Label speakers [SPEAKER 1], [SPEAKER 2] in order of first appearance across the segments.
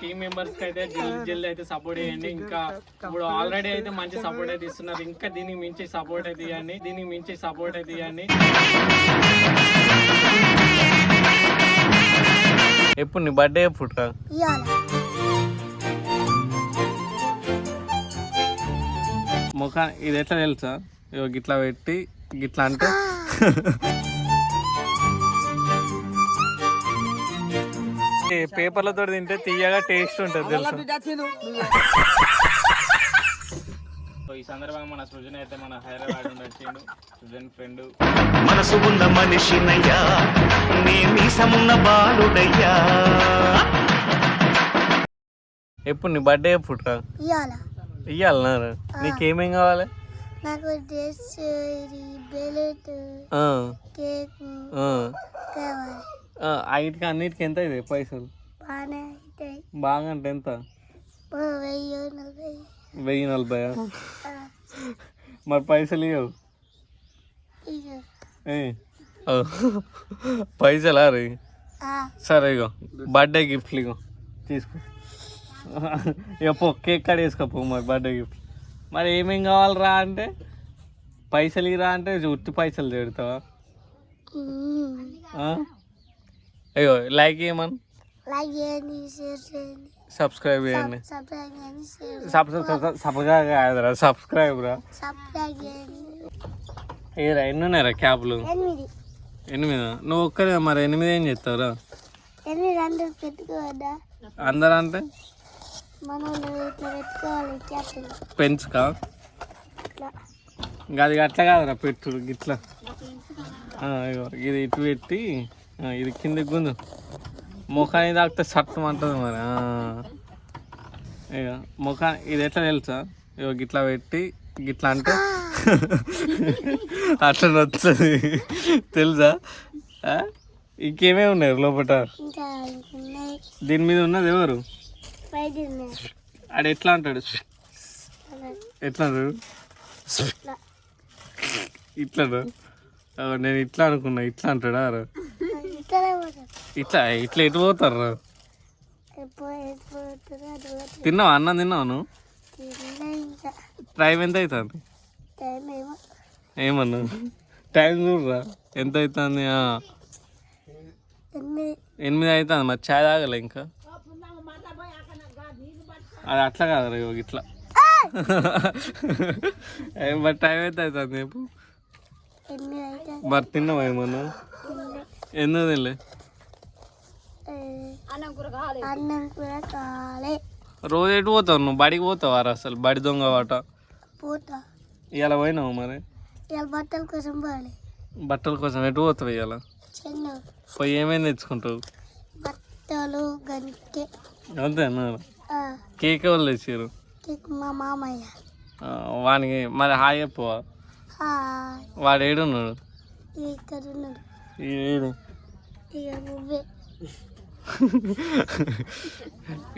[SPEAKER 1] Team మెంబర్స్కి అయితే జల్దీ అయితే సపోర్ట్ చేయండి. ఇంకా ఇప్పుడు ఆల్రెడీ అయితే మంచి సపోర్ట్ అయితే ఇస్తున్నారు. ఇంకా దీనికి మించి సపోర్ట్ అయితే ఇవ్వండి. దీనికి మించి సపోర్ట్ అయితే ఇవ్వండి. ఎప్పుడు నీ బర్త్డే ఎప్పుడు రా? ముఖం ఇది ఎట్లా తెలుసా? ఇగో గిట్లా పెట్టి గిట్లా అంటే పేపర్లతో తింటే తీయగా టేస్ట్ ఉంటుంది తెలుసా? సో ఈ సందర్భంగా మన సృజన్ అయితే మన హైదరాబాద్ నుండి వచ్చిండు. సృజన్ ఫ్రెండ్.
[SPEAKER 2] మనసు ఉన్న మనిషినయ్యా నీ మీసమున్న బాలుడయ్యా.
[SPEAKER 1] ఎప్పుడు నీ బర్త్డే ఎప్పుడు రా?
[SPEAKER 3] ఇవాళ
[SPEAKER 1] ఇయ్యాలన్నారు నీకేమేం కావాలి?
[SPEAKER 3] నాకు డ్రెస్ బెలూట్
[SPEAKER 1] ఆ,
[SPEAKER 3] కేక్
[SPEAKER 1] ఆ,
[SPEAKER 3] కావాలి.
[SPEAKER 1] వీటికి అన్నిటికి ఎంత ఇది పైసలు?
[SPEAKER 3] బాగానే అవుతాయి
[SPEAKER 1] బాగా అంటే ఎంత?
[SPEAKER 3] వెయ్యి నలభై.
[SPEAKER 1] మరి పైసలు ఇవ్వవు పైసలా రే? సరే ఇగో బర్త్డే గిఫ్ట్లు ఇగో తీసుకో. ఇక పో కేక్ కట్ వేసుకోపో మరి బర్త్డే గిఫ్ట్. మరి ఏమేం కావాలరా అంటే? పైసలు ఇరా అంటే ఉత్తి పైసలు తిడతావా? అయ్యో లైక్ చేయమని
[SPEAKER 3] లైక్ చేయండి షేర్ చేయండి.
[SPEAKER 1] సబ్స్క్రైబ్ చేయండి.
[SPEAKER 3] సబ్స్క్రైబ్ చేయండి
[SPEAKER 1] సబ్స్క్రైబ్ కాదురా సబ్స్క్రైబ్ రా.
[SPEAKER 3] సబ్స్క్రైబ్ చేయండి.
[SPEAKER 1] ఏరా ఎన్ని ఉన్నాయిరా క్యాబ్లు
[SPEAKER 3] ఎనిమిది.
[SPEAKER 1] ఎనిమిది? నువ్వు ఒక్కరే మరి ఎనిమిది ఏం చేస్తావురా?
[SPEAKER 3] ఎనిమిది అందరు పెట్టుకోవద్దా?
[SPEAKER 1] అందరు అంటే
[SPEAKER 3] మన ఇట్లా పెట్టుకోవాలి
[SPEAKER 1] పెంచుకా?
[SPEAKER 3] ఇట్లా.
[SPEAKER 1] అది అట్లా కాదురా ఆ, ఇగో ఇది ఇటు పెట్టి ఇది కిందకి గుందు. ముఖానికి తాకితే సట్టం అంటుంది మరి ముఖా ఇది ఎట్లా తెలుసా? ఇగో గిట్లా పెట్టి గిట్లా అంటే అట్లా నచ్చుతుంది. తెలుసా? ఆ? ఇంకేమేమి ఉన్నాయి లోపల
[SPEAKER 3] ఇంకా
[SPEAKER 1] దీని మీద ఉన్నది ఎవరు? ఆడు ఎట్లా అంటాడు? ఎట్లా అంటాడు?
[SPEAKER 3] ఇట్లా.
[SPEAKER 1] నేను ఇట్లా అనుకున్నా ఇట్లా అంటాడా? ఇట్లా ఇట్లా ఎటు పోతారు? తిన్నావా? అన్నం తిన్నావు నువ్వు? టైం ఎంత అవుతుంది ఏమన్నా? టైం చూడరా? ఎంత అవుతుంది
[SPEAKER 3] ఎనిమిది.
[SPEAKER 1] అవుతుంది మరి ఛాయ్ తాగలే ఇంకా? అది అట్లా కాదు రా ఇట్లా మరి టైం ఎంత అవుతుంది
[SPEAKER 3] అయితే
[SPEAKER 1] మరి తిన్నావా ఏమన్నా. ఎందుకు తినలే
[SPEAKER 3] ఏ, అన్నం కూర కాలే
[SPEAKER 1] రోజు ఎటు పోతావు నువ్వు బడికి పోతావా అసలు బడి దొంగ వాట
[SPEAKER 3] పోతా
[SPEAKER 1] ఇవాళ పోయినావు మరి
[SPEAKER 3] ఇవాళ బట్టల కోసం పోవాలి
[SPEAKER 1] బట్టల కోసం ఎటు పోతావు ఇవాళ
[SPEAKER 3] చిన్న
[SPEAKER 1] పోయి ఏమేమి తెచ్చుకుంటావు
[SPEAKER 3] బట్టలు గంటే
[SPEAKER 1] అంతేనా
[SPEAKER 3] ఆ,
[SPEAKER 1] కేక్ ఎవరు తెచ్చారు
[SPEAKER 3] కేక్ మా మామయ్య
[SPEAKER 1] ఆ, వానికి మరి హాయ్ చెప్పవా
[SPEAKER 3] హాయ్
[SPEAKER 1] వాడు ఏడున్నాడు
[SPEAKER 3] ఇక్కడ ఉన్నాడు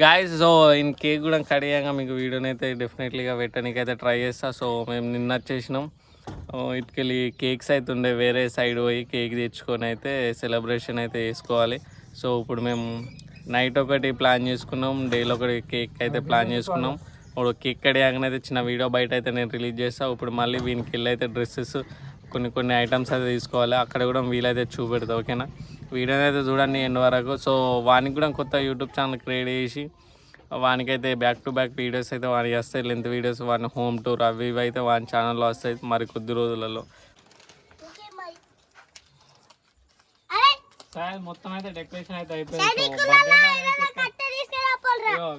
[SPEAKER 1] గాయస్ సో ఇన్ కేక్ కూడా కడియాక మీకు వీడియోని అయితే డెఫినెట్లీగా పెట్టడానికి అయితే ట్రై చేస్తా. సో మేము నిన్న వచ్చేసినాం. ఇటుకెళ్ళి కేక్స్ అయితే ఉండే వేరే సైడ్ పోయి కేక్ తెచ్చుకొని అయితే సెలబ్రేషన్ అయితే చేసుకోవాలి. సో ఇప్పుడు మేము నైట్ ఒకటి ప్లాన్ చేసుకున్నాం డేలో ఒకటి కేక్ అయితే ప్లాన్ చేసుకున్నాం. ఇప్పుడు కేక్ కడియాకనైతే అయితే చిన్న వీడియో బయట అయితే నేను రిలీజ్ చేస్తాను ఇప్పుడు మళ్ళీ వీనికి వెళ్ళి అయితే డ్రెస్సెస్ కొన్ని కొన్ని ఐటమ్స్ అయితే తీసుకోవాలి. అక్కడ కూడా వీలైతే చూపెడతా ఓకేనా? వీడియో అయితే చూడండి ఎండ్ వరకు. సో వానికి కూడా కొత్త యూట్యూబ్ ఛానల్ క్రియేట్ చేసి వానికైతే బ్యాక్ టు బ్యాక్ వీడియోస్ అయితే వానికి వస్తాయి లెంత్ వీడియోస్ వాని హోమ్ టూర్ అవి ఇవి అయితే వాని ఛానల్లో వస్తాయి మరి కొద్ది రోజులలో. మొత్తం అయితే డెకరేషన్ అయితే అయిపోయింది.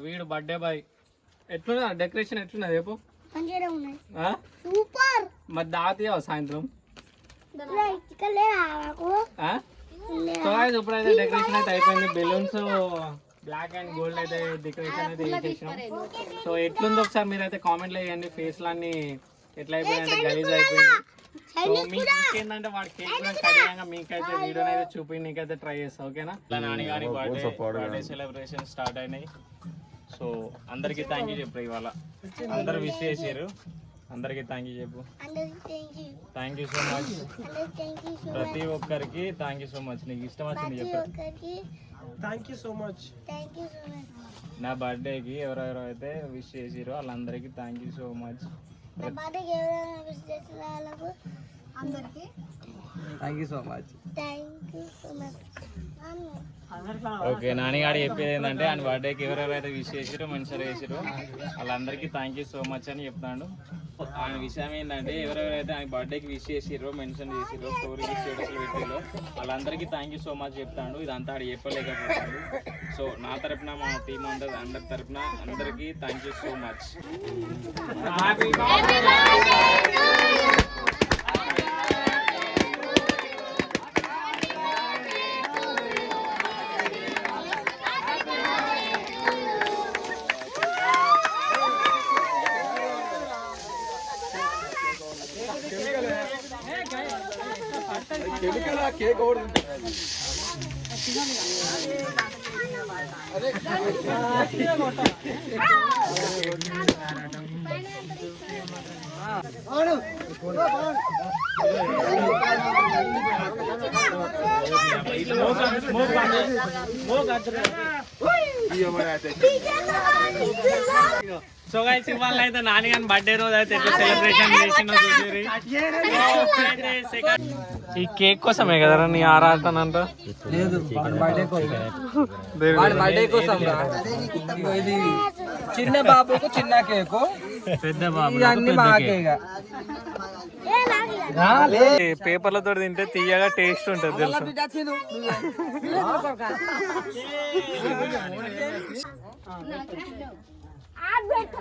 [SPEAKER 1] వీడు బర్త్డే బాయ్ ఎట్లున్నా డెకరేషన్ ఎట్లున్నది? రేపు?
[SPEAKER 3] సూపర్
[SPEAKER 1] మరి దావతీయవా సాయంత్రం? సో guys, ఇప్పుడైతే డెకరేషన్ అయితే అయిపోయింది. బెలూన్స్ బ్లాక్ అండ్ గోల్డ్ అయితే డెకరేషన్ అయితే చేసేసినాం సో ఎట్లుందో ఒకసారి మీరు అయితే కామెంట్లో వేయండి ఫేస్ లన్నీ ఎట్లా అయిపోయింది గలీజ్ అయిపోయింది సో మీకు ఇంకేంటంటే వాడు కేక్ కూడా కడిగాక మీకైతే వీడియో అయితే చూపి నీకైతే ట్రై చేస్తా ఓకేనా? Nani garu birthday birthday celebration start అయినాయి. సో అందరికి థ్యాంక్ యూ చెప్పు ఇవాళ. అందరు విష్ చేసారు అందరికి థ్యాంక్ యూ చెప్పు.
[SPEAKER 3] అందరికి థ్యాంక్ యూ
[SPEAKER 1] సో మచ్ ప్రతి ఒక్కరికి థ్యాంక్ యూ సో మచ్ నీకు ఇష్టం వచ్చింది
[SPEAKER 3] ప్రతి
[SPEAKER 1] చెప్పు.
[SPEAKER 3] ఒక్కరికి
[SPEAKER 4] thank you so much
[SPEAKER 3] thank you so much
[SPEAKER 5] నా బర్త్డేకి ఎవరెవరు అయితే విష్ చేసిరో వాళ్ళందరికీ థ్యాంక్ యూ సో మచ్
[SPEAKER 3] నా బర్త్డేకి ఎవరైనా విష్ చేసిన వాళ్ళకు అందరికి.
[SPEAKER 4] Thank you so much
[SPEAKER 5] okay నాన్నగాడు చెప్పేది ఏంటంటే ఆయన బర్త్డేకి ఎవరెవరైతే విష్ చేసిరో మంచిగా చేసిరో వాళ్ళందరికీ థ్యాంక్ యూ సో మచ్ అని చెప్తాడు. ఆయన విషయం ఏంటంటే ఎవరెవరైతే ఆయన బర్త్డేకి విష్ చేసిరో మెన్షన్ చేసిరో స్టోరీ స్టేటస్లు పెట్టిరో వాళ్ళందరికీ థ్యాంక్ యూ సో మచ్ చెప్తాడు. ఇదంతా ఆడు చెప్పలేకపోతాడు. సో నా తరపున మా టీం అందరి అందరి తరపున అందరికీ thank you so much cake ఓడి మోగా మోగా
[SPEAKER 6] సో గైస్ ఇవాళ అయితే నాని గాని బర్త్డే రోజు అయితే ఎట్లా సెలబ్రేషన్ చూసిరి ఈ కేక్ కోసమే కదరా నీ ఆరాటనంట
[SPEAKER 4] లేదు బర్త్డే కోసం. ఇది చిన్న బాబుకు చిన్న కేకు
[SPEAKER 6] పెద్ద బాబు
[SPEAKER 4] ఇవన్నీ మాకే ఇక.
[SPEAKER 6] పేపర్లతో తింటే తీయగా టేస్ట్ ఉంటుంది తెలుసు?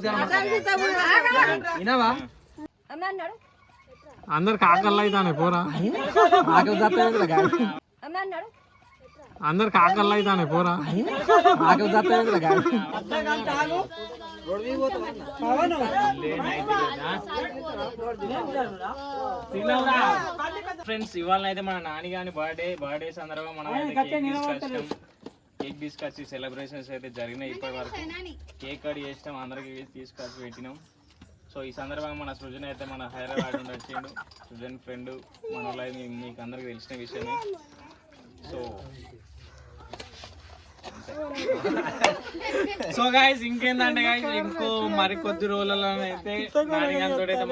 [SPEAKER 4] వినవా వినవా
[SPEAKER 6] అందరు కాకర్లు అవుతానే పోరా.
[SPEAKER 4] ఆకలి చత్తవేంద్ర గాలి
[SPEAKER 6] అందరు కాకర్లు అవుతానే పోరా.
[SPEAKER 4] ఆకలి
[SPEAKER 5] ఫ్రెండ్స్ ఇవాళ అయితే మన నాని గాని బర్త్డే బర్త్డే సందర్భంగా మనం కేక్ తీసుకొచ్చాం సెలబ్రేషన్స్ అయితే జరిగినాయి ఇప్పటి వరకు. కేక్ కట్ చేసినాం అందరికి తీసుకొచ్చి పెట్టినాం. సో ఈ సందర్భంగా మన సృజన్ అయితే మన హైదరాబాద్ నుండి వచ్చిండు. సృజన్ ఫ్రెండ్ మన మీకు అందరికి తెలిసిన విషయమే. సో
[SPEAKER 6] సో గాయస్ ఇంకేందంటే గాయస్ ఇంకో మరి కొద్ది రోజులలో అయితే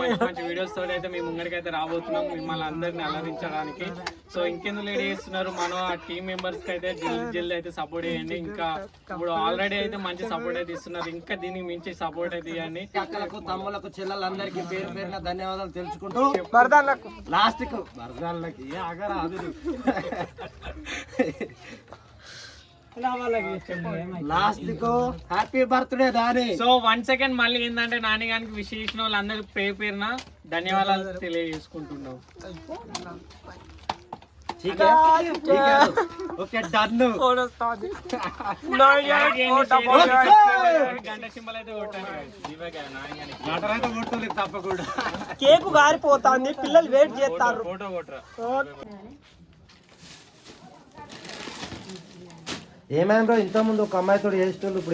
[SPEAKER 6] మంచి మంచి వీడియోస్ తోటి అయితే మీ ముంగడికి అయితే రాబోతున్నాం. మిమ్మల్ని అందరిని అలరించడానికి. సో ఇంకెందుకు లేట్ చేస్తున్నారు? మనం ఆ టీం మెంబర్స్కి అయితే జల్దీ జల్దీ అయితే సపోర్ట్ చేయండి. ఇంకా ఇప్పుడు ఆల్రెడీ అయితే మంచి సపోర్ట్ అయితే ఇస్తున్నారు. ఇంకా దీనికి మించి సపోర్ట్ అయితే ఇవ్వండి.
[SPEAKER 4] అక్కలకు తమ్ములకు చెల్లెలందరికీ పేరు పేరున ధన్యవాదాలు తెలుసుకుంటూ లాస్ట్కు మరదాళ్ళకి ఆగరా లాస్ట్కు హ్యాపీ బర్త్డే దాని.
[SPEAKER 6] సో వన్ సెకండ్ మళ్ళీ ఏంటంటే నానిగానికి విష్ చేసిన వాళ్ళందరికీ పేరు పేరున ధన్యవాదాలు తెలియజేసుకుంటున్నాం.
[SPEAKER 4] ఓకే డన్
[SPEAKER 6] గంట సింబల్ అయితే
[SPEAKER 4] తప్పకుండా.
[SPEAKER 7] కేకు గారిపోతాంది పిల్లలు వెయిట్ చేస్తారు.
[SPEAKER 6] ఫోటో కొట్టరా.
[SPEAKER 4] ఏమైనా ఇంత ముందు ఒక అమ్మాయితో చేసేటోళ్ళు ఇప్పుడు